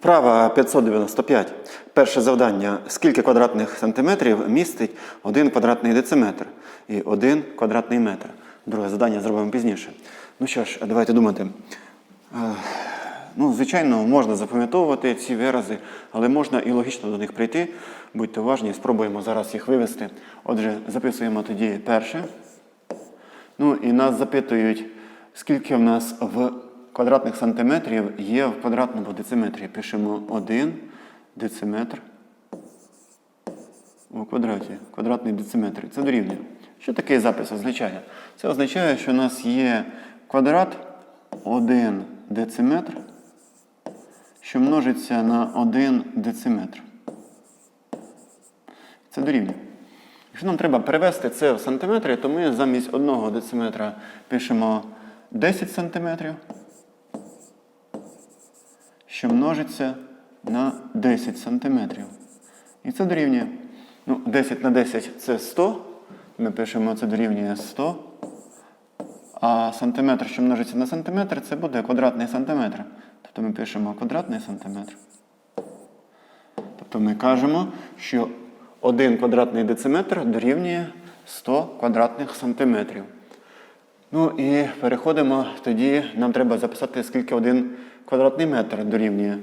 Вправа 595. Перше завдання. Скільки квадратних сантиметрів містить 1 квадратний дециметр і 1 квадратний метр? Друге завдання зробимо пізніше. Ну що ж, давайте думати. Е, Ну, звичайно, можна запам'ятовувати ці вирази, але можна і логічно до них прийти. Будьте уважні, спробуємо зараз їх вивести. Отже, записуємо тоді перше. Ну і нас запитують, скільки в нас в квадратних сантиметрів є в квадратному дециметрі. Пишемо 1 дециметр у квадраті. Квадратний дециметр. Це дорівнює. Що такий запис означає? Це означає, що у нас є квадрат 1 дециметр, що множиться на 1 дециметр. Це дорівнює. Якщо нам треба перевести це в сантиметри, то ми замість одного дециметра пишемо 10 сантиметрів, що множиться на 10 сантиметрів. І це дорівнює. Ну, 10 на 10 це 100. Ми пишемо це дорівнює 100. А сантиметр, що множиться на сантиметр, це буде квадратний сантиметр. Тобто ми пишемо квадратний сантиметр. Тобто ми кажемо, що 1 квадратний дециметр дорівнює 100 квадратних сантиметрів. Ну і переходимо, тоді нам треба записати, скільки 1 квадратний метр дорівнює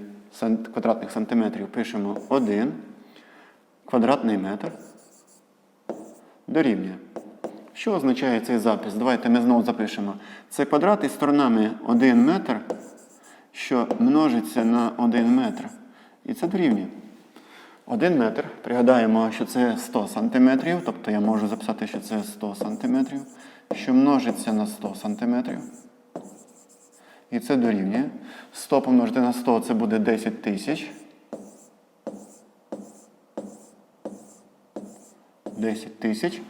квадратних сантиметрів. Пишемо 1 квадратний метр дорівнює. Що означає цей запис? Давайте ми знову запишемо. Це квадрат із сторонами 1 метр, що множиться на 1 метр. І це дорівнює. 1 метр. Пригадаємо, що це 100 сантиметрів, тобто я можу записати, що це 100 сантиметрів, що множиться на 100 сантиметрів. І це дорівнює. 100 помножити на 100 це буде 10 тисяч. 10 тисяч.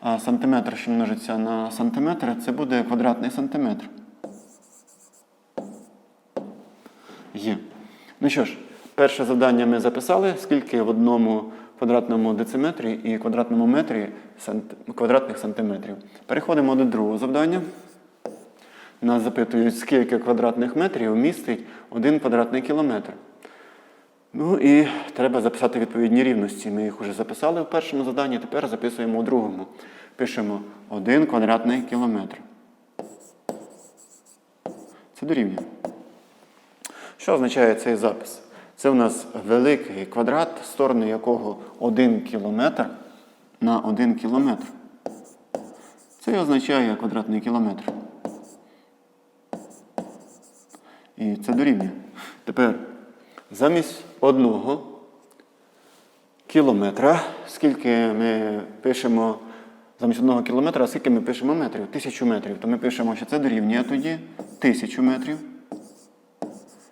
А сантиметр, що множиться на сантиметр, це буде квадратний сантиметр. Є. Ну що ж, перше завдання ми записали, скільки в одному квадратному дециметрі і квадратному метрі квадратних сантиметрів. Переходимо до другого завдання. Нас запитують, скільки квадратних метрів містить один квадратний кілометр. Ну і треба записати відповідні рівності. Ми їх вже записали в першому заданні, тепер записуємо у другому. Пишемо 1 квадратний кілометр. Це дорівнює. Що означає цей запис? Це у нас великий квадрат, сторони якого 1 кілометр на 1 кілометр. Це і означає квадратний кілометр. І це дорівнює. Тепер замість одного кілометра, скільки ми пишемо замість одного кілометра, скільки ми пишемо метрів? Тисячу метрів. То ми пишемо, що це дорівнює тоді тисячу метрів.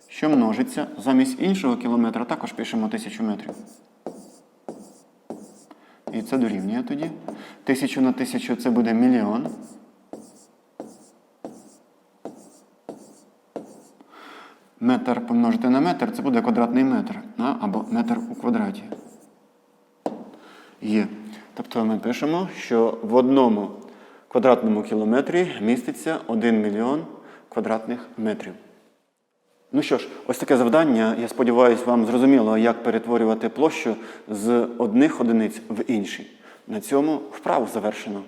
Що множиться замість іншого кілометра, також пишемо тисячу метрів. І це дорівнює тоді. Тисячу на тисячу це буде мільйон. Метр помножити на метр це буде квадратний метр. Або метр у квадраті. Є. Тобто ми пишемо, що в одному квадратному кілометрі міститься 1 мільйон квадратних метрів. Ну що ж, ось таке завдання. Я сподіваюся, вам зрозуміло, як перетворювати площу з одних одиниць в інші. На цьому вправу завершено.